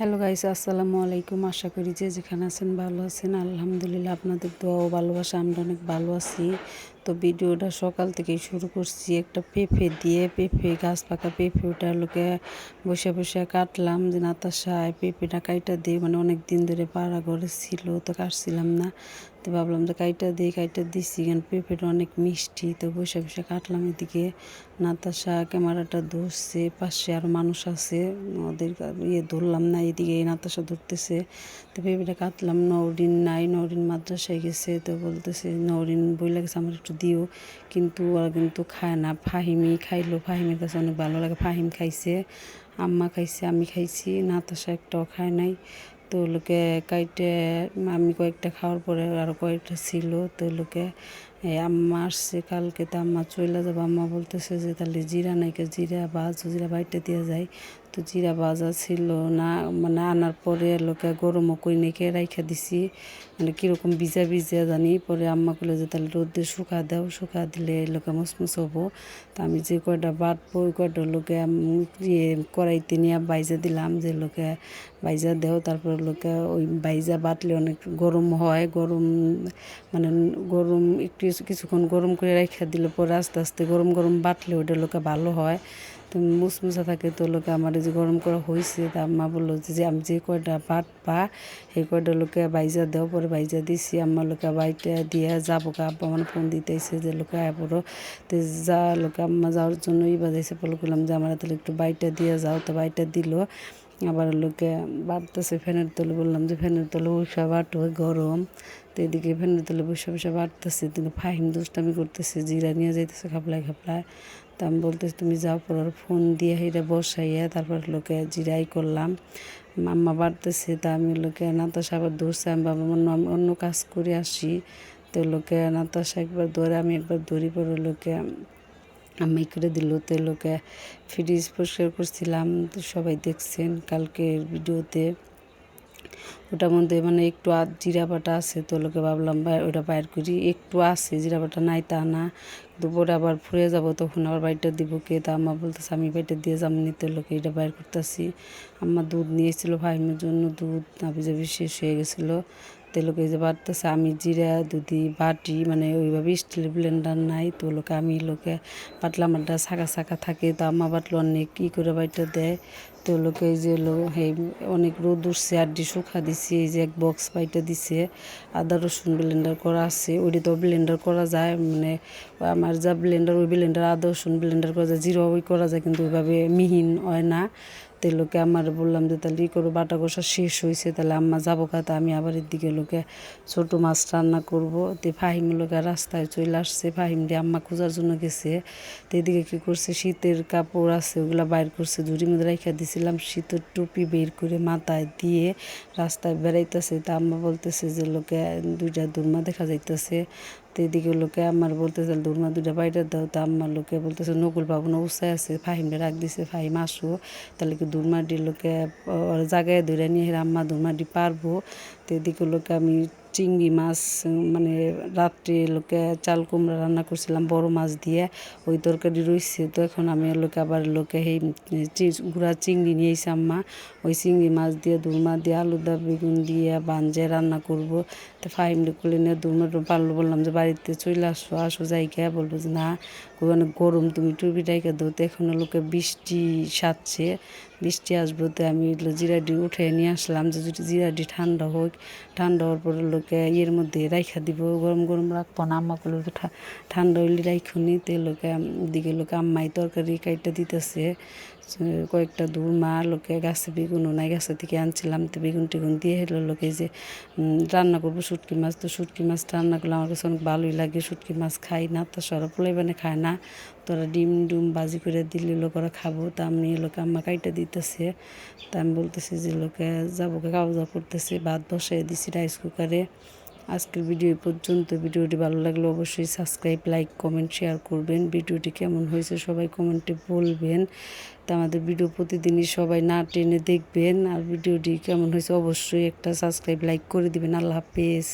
Hello guys, আসসালামু আলাইকুম। আশা করি যে যেখানে আছেন ভালো আছেন। আলহামদুলিল্লাহ, আপনাদের দোয়া ও ভালোবাসা, আমরা অনেক ভালো আছি। তো ভিডিওটা সকাল থেকে শুরু করছি। একটা পেঁপে দিয়ে পেঁপে গাছ পাকা পেঁপে ওটা লোকে বসে বসে কাটলাম যে নাতাশায় পেঁপেটা কাইটা দিয়ে মানে অনেক দিন ধরে পাড়া ঘরে ছিল, তো কাটছিলাম না। তো ভাবলাম যে, কাইটা দিয়ে কাইটা দিছি। কারণ পেঁপেটা অনেক মিষ্টি, তো বসে বসে কাটলাম এদিকে। নাতাশা, ক্যামেরাটা ধরছে, পাশে আর মানুষ আছে। ওদের ইয়ে ধরলাম না, এদিকে নাতাশা ধরতেছে। তো পেঁপেটা কাটলাম নরিন নাই নরিন মাদ্রাসায় গেছে। তো বলতেছে নরিন বই লাগছে আমার একটু দিও। কিন্তু ওরা কিন্তু খায় না। ফাহিমি খাইলো। ফাহিমের কাছে অনেক ভালো লাগে। ফাহিম খাইছে, আম্মা খাইছে, আমি খাইছি। নাতাশা একটাও খায় নাই। তো লোকে কাইটে আমি কয়েকটা খাওয়ার পরে আরও কয়েকটা ছিল। তো লোকে আম্মা আসছে, কালকে তো আম্মা চলে যাব। আম্মা বলতেছে যে, তাহলে জিরা নাইকে জিরা বাজ জিরা বাইটে দিয়ে যায় তো জিরা বাজা ছিল, না মানে আনার পরে লোকে গরমও কই নাকি রাইখা দিছি। মানে কীরকম ভিজা ভিজা জানি। পরে আম্মা কইলো যে, তাহলে রোদে শুকা দাও শুকা দিলে লোকে মসমস হব। তা আমি যে কয়টা বাটবো, ওই কয়টা লোকে ইয়ে কড়াইতে নিয়ে বাইজা দিলাম যে, লোকে বাইজা দেও। তারপর লোকে ওই বাইজা বাটলে অনেক গরম হয়। গরম মানে গরম একটু কিছুক্ষণ গরম করে রেখে দিলে পরে আস্তে আস্তে গরম গরম বাটলে ওটা লোকে ভালো হয়। তো মুসমুসা থাকে তো লোকে আমার যে গরম করা হয়েছে তা আম্মা বলল যে আমি যে কয়টা পাট পা, সেই কয়টা লোকে বাইজা দেও, পরে বাইজা দিছি। আম্মা লোকে বাইটা দিয়ে যাব গা, আব্বা আমার ফোন দিতেছে যে, লোকে আয় পড়ো। তো যা লোকে আম্মা যাওয়ার জন্য ই বাজাইছে। বলে করলাম যে, আমার তাহলে একটু বাইটা দিয়ে যাও। তো বাইটা দিল। আবার লোকে বাড়তেছে, ফ্যানের তলে বললাম যে ফ্যানের তলে উষা বাটো গরম। তো এদিকে ফ্যানের তলে বসে বসে বাড়তেছে কিন্তু ফাহিম দুষ্টামি করতেছে, জিরা নিয়ে যাইতেছে খাপলায় খাপলায়। তা আমি বলতেছি, তুমি যাও পর ফোন দিয়ে হেরে বসাইয়া তারপর লোকে জিরাই করলাম। মাম্মা বাড়তেছে, তা আমি লোকে নাতাশা আবার ধরছে, আমি বাবা আমি অন্য কাজ করে আসি। তো লোকে নাতাশা একবার ধরে, আমি একবার ধরি পরে লোকে আমি করে দিল, তো লোকে ফ্রিজ পরিষ্কার করছিলাম, তো সবাই দেখছেন কালকের ভিডিওতে। ওটার মধ্যে মানে একটু জিরা বাটা আছে, তো লোকে ভাবলাম ওটা বাইর করি। একটু আছে, জিরা বাটা নাই তা না। দুপুরে আবার ফুরে যাব, তখন আবার বাড়িটা দিব কে? তা আম্মা বলতেছে, আমি বাড়িটা দিয়ে যাম নিতে লোকে এটা বাইর করতেছি। আম্মা দুধ নিয়েছিল ভাইমের জন্য দুধ নাবি যাবি শেষ হয়ে গেছিল। তেলোকে যে বাড়তেছে, আমি জিরা, দুধি, বাটি মানে ওইভাবে স্টিল ব্লেন্ডার নাই, তো লোকে আমি লোকে পাতলা মাড্ডা শাখা শাখা থাকে, তো আম্মা বাটলো অনেক কী করে বাড়িটা দেয়। তো লোকে এই যে এই অনেক রোদ উঠছে, আড্ডি শুকা দিছে, এই যে এক বক্স পাইটা দিছে, আদা রসুন ব্লেন্ডার করা আছে, ওইটি তো ব্লেন্ডার করা যায় মানে আমার যা ব্লেন্ডার ওই ব্লেন্ডার আদা রসুন ব্লেন্ডার করা যায়, জিরো ওই করা যায়, কিন্তু ওইভাবে মিহিন হয় না। তো লোকে আমার বললাম যে, তাহলে ই করো, বাটা কষা শেষ হয়েছে তাহলে আম্মা যাব কাতা আমি আবার এদিকে লোকে ছোটো মাছ রান্না করব। তো ফাহিম লোকে রাস্তায় চলে আসছে। ফাহিম দিয়ে আম্মা খোঁজার জন্য গেছে। তো এদিকে কী করছে? শীতের কাপড় আছে, ওগুলো বাইর করছে। ঝুড়ির মধ্যে রেখে দিছিলাম। শীতের টুপি বের করে মাথায় দিয়ে রাস্তায় বেড়াইতেছে। তা আম্মা বলতেছে যে, লোকে দুইটা দুর্মা দেখা যাইতেছে। তো এদিকে লোকে আমার বলতেছে দুর্মা দুটা বাইরে দাও। তা আমার লোকে বলতেছে, নকুল বাবু না উৎসাহ আছে ফাহিমে রাখ দিছে, ফাহিম আসো। তাহলে কি দুর্মাডি লোকে জায়গায় ধরে নিয়ে আম্মা দুর্মাটি পারব? তো এদিকে লোকে আমি চিংড়ি মাছ মানে রাত্রে লোকে চাল কুমড়া রান্না করছিলাম, বড় মাছ দিয়ে ওই তরকারি রয়েছে তো এখন আমি লোকে আবার লোকে সেই গুঁড়া চিংড়ি নিয়ে এসে আম্মা। ওই চিংড়ি মাছ দিয়ে দুর্মা দিয়ে আলুদা বেগুন দিয়ে বাঞ্জে রান্না করব। তো ফাইম করলে নিয়ে দুর্মা পারল। বললাম যে, বাড়িতে চলে আসো। আসো যাইকে বলব যে, না অনেক গরম, তুমি টুপি টাইকে দো তো এখন লোকে বৃষ্টি সাজছে বৃষ্টি আসব তো আমি জিরাডি উঠে নিয়ে আসলাম, যে জিরাডি ঠান্ডা হোক, ঠান্ডা হওয়ার পরে লোকে ইয়ের মধ্যে রাইখা দিব, গরম গরম রাখব না, আম্মা করলে ঠান্ডা হইলে রাইখুনি, তো লোকে দিকে লোকে আম্মাই তরকারি কাইটা দিতেছে। কয়েকটা দূর মা লোকে গাছে বেগুনও নাই, গাছে থেকে আনছিলাম তো বেগুন টেগুন দিয়ে হেলো লোকে যে রান্না করব শুটকি মাছ। তো শুটকি মাছ রান্না করলে আমার কাছে অনেক ভালোই লাগে, শুটকি মাছ খাই না, তো সরা বানে খায় না। তোরা ডিম ডুম বাজি করে দিলে লোকেরা খাব, তা আমি লোকে আম্মা কাইটা দিতেছে। তা আমি বলতেছি যে, লোকে যাব খাওয়া দাওয়া করতেছে, ভাত বসাই দিছি রাইস কুকারে আজকের ভিডিও পর্যন্ত। ভিডিওটি ভালো লাগলে অবশ্যই সাবস্ক্রাইব লাইক কমেন্ট শেয়ার করবেন। ভিডিওটি কেমন হয়েছে সবাই কমেন্টে বলবেন। তা আমাদের ভিডিও প্রতিদিনই সবাই না টেনে দেখবেন। আর ভিডিওটি কেমন হয়েছে অবশ্যই একটা সাবস্ক্রাইব লাইক করে দিবেন। আল্লাহ হাফেজ।